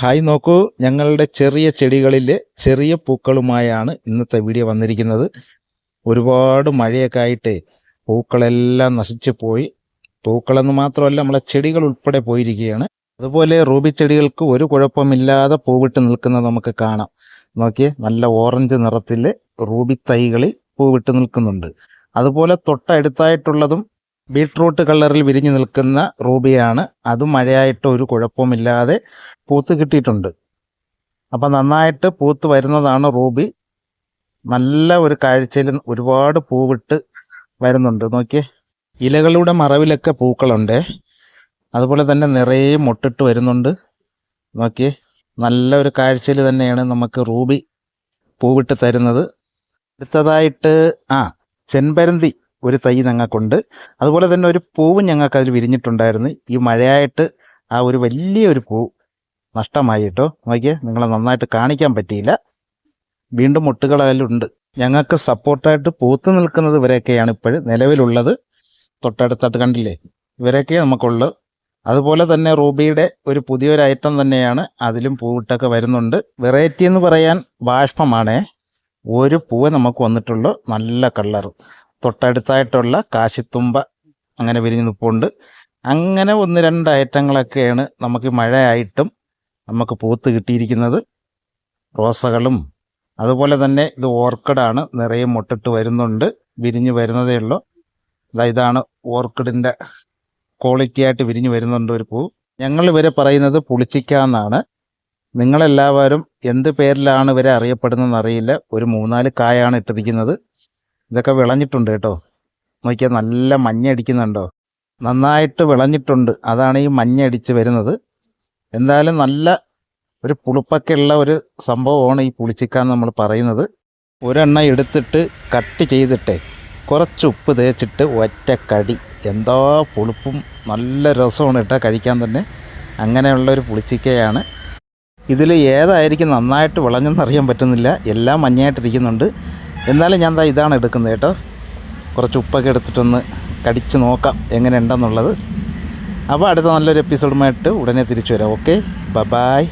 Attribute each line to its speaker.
Speaker 1: Hi നോക്കൂ. ഞങ്ങളുടെ ചെറിയ ചെടികളിലെ ചെറിയ പൂക്കളുമായാണ് ഇന്നത്തെ വീഡിയോ വന്നിരിക്കുന്നത്. ഒരുപാട് മഴയൊക്കെ ആയിട്ട് പൂക്കളെല്ലാം നശിച്ചു പോയി. പൂക്കളെന്ന് മാത്രമല്ല നമ്മളെ ചെടികൾ ഉൾപ്പെടെ പോയിരിക്കുകയാണ്. അതുപോലെ റൂബി ചെടികൾക്ക് ഒരു കുഴപ്പമില്ലാതെ പൂവിട്ട് നിൽക്കുന്നത് നമുക്ക് കാണാം. നോക്കിയേ നല്ല ഓറഞ്ച് നിറത്തിൽ റൂബി തൈകളിൽ പൂവിട്ട് നിൽക്കുന്നുണ്ട്. അതുപോലെ തൊട്ടടുത്തായിട്ടുള്ളതും ബീട്രൂട്ട് കളറിൽ വിരിഞ്ഞു നിൽക്കുന്ന റൂബിയാണ്. അതും മഴയായിട്ട് ഒരു കുഴപ്പമില്ലാതെ പൂത്ത് കിട്ടിയിട്ടുണ്ട്. അപ്പം നന്നായിട്ട് പൂത്ത് വരുന്നതാണ് റൂബി. നല്ല ഒരു കാഴ്ചയിൽ ഒരുപാട് പൂവിട്ട് വരുന്നുണ്ട്. നോക്കിയേ. ഇലകളുടെ മറവിലൊക്കെ പൂക്കളുണ്ട്. അതുപോലെ തന്നെ നിറയെ മുട്ടിട്ട് വരുന്നുണ്ട്. നോക്കിയേ. നല്ല ഒരു കാഴ്ചയിൽ തന്നെയാണ് നമുക്ക് റൂബി പൂവിട്ട് തരുന്നത്. അടുത്തതായിട്ട് ആ ചെമ്പരന്തി. ഒരു തൈ ഞങ്ങൾക്കുണ്ട് അതുപോലെ തന്നെ ഒരു പൂവും ഞങ്ങൾക്ക് അതിൽ വിരിഞ്ഞിട്ടുണ്ടായിരുന്നു. ഈ മഴയായിട്ട് ആ ഒരു വലിയൊരു പൂ നഷ്ടമായി കേട്ടോ. നോക്കിയേ നിങ്ങളെ നന്നായിട്ട് കാണിക്കാൻ പറ്റിയില്ല. വീണ്ടും മുട്ടുകൾ അതിലുണ്ട് ഞങ്ങൾക്ക് സപ്പോർട്ടായിട്ട് പൂത്ത് നിൽക്കുന്നത് ഇവരെയൊക്കെയാണ് ഇപ്പോൾ നിലവിലുള്ളത്. തൊട്ടടുത്തായിട്ട് കണ്ടില്ലേ? ഇവരൊക്കെ നമുക്കുള്ളു അതുപോലെ തന്നെ റൂബിയുടെ ഒരു പുതിയൊരു ഐറ്റം തന്നെയാണ് അതിലും പൂവിട്ടൊക്കെ വരുന്നുണ്ട്. വെറൈറ്റി എന്ന് പറയാൻ ബാഷ്പമാണേ. ഒരു പൂവ് നമുക്ക് വന്നിട്ടുള്ളൂ. നല്ല കളറ്. തൊട്ടടുത്തായിട്ടുള്ള കാശിത്തുമ്പ അങ്ങനെ വിരിഞ്ഞ് നിൽപ്പുണ്ട് അങ്ങനെ ഒന്ന് രണ്ട് ഐറ്റങ്ങളൊക്കെയാണ് നമുക്ക് മഴയായിട്ടും നമുക്ക് പൂത്ത് കിട്ടിയിരിക്കുന്നത്. റോസകളും അതുപോലെ തന്നെ ഇത് ഓർക്കിഡാണ് നിറയെ മുട്ടിട്ട് വരുന്നുണ്ട് വിരിഞ്ഞ് വരുന്നതേ ഉള്ളൂ. ഇതാണ് ഓർക്കിഡിന്റെ ക്വാളിറ്റി ആയിട്ട് വിരിഞ്ഞ് വരുന്നുണ്ട് ഒരു പൂ. ഞങ്ങൾ ഇവരെ പറയുന്നത് പുളിച്ചിക്ക എന്നാണ്. നിങ്ങളെല്ലാവരും എന്ത് പേരിലാണ് ഇവരെ അറിയപ്പെടുന്നതെന്ന് അറിയില്ല. ഒരു മൂന്നാൽ കായാണ് ഇട്ടിരിക്കുന്നത്. ഇതൊക്കെ വിളഞ്ഞിട്ടുണ്ട് കേട്ടോ. നോക്കിയാൽ നല്ല മഞ്ഞടിക്കുന്നുണ്ടോ നന്നായിട്ട് വിളഞ്ഞിട്ടുണ്ട്. അതാണ് ഈ മഞ്ഞടിച്ച് വരുന്നത്. എന്തായാലും നല്ല ഒരു പുളിപ്പൊക്കെ ഉള്ള ഒരു സംഭവമാണ് ഈ പുളിച്ചിക്ക എന്ന് നമ്മൾ പറയുന്നത്. ഒരെണ്ണ എടുത്തിട്ട് കട്ട് ചെയ്തിട്ട് കുറച്ച് ഉപ്പ് തേച്ചിട്ട് ഒറ്റ കടി. എന്താ പുളിപ്പും നല്ല രസമാണ് കേട്ടോ കഴിക്കാൻ തന്നെ. അങ്ങനെയുള്ള ഒരു പുളിച്ചിക്കയാണ്. ഇതിൽ ഏതായിരിക്കും നന്നായിട്ട് വിളഞ്ഞെന്നറിയാൻ പറ്റുന്നില്ല. എല്ലാം മഞ്ഞയായിട്ടിരിക്കുന്നുണ്ട്. എന്നാലും ഞാൻ ഇതാണ് എടുക്കുന്നത് കേട്ടോ. കുറച്ച് ഉപ്പൊക്കെ എടുത്തിട്ടൊന്ന് കടിച്ച് നോക്കാം എങ്ങനെ ഉണ്ടെന്നുള്ളത് അപ്പോൾ അടുത്ത നല്ലൊരു എപ്പിസോഡുമായിട്ട് ഉടനെ തിരിച്ചു വരാം. ഓക്കെ ബ ബായ്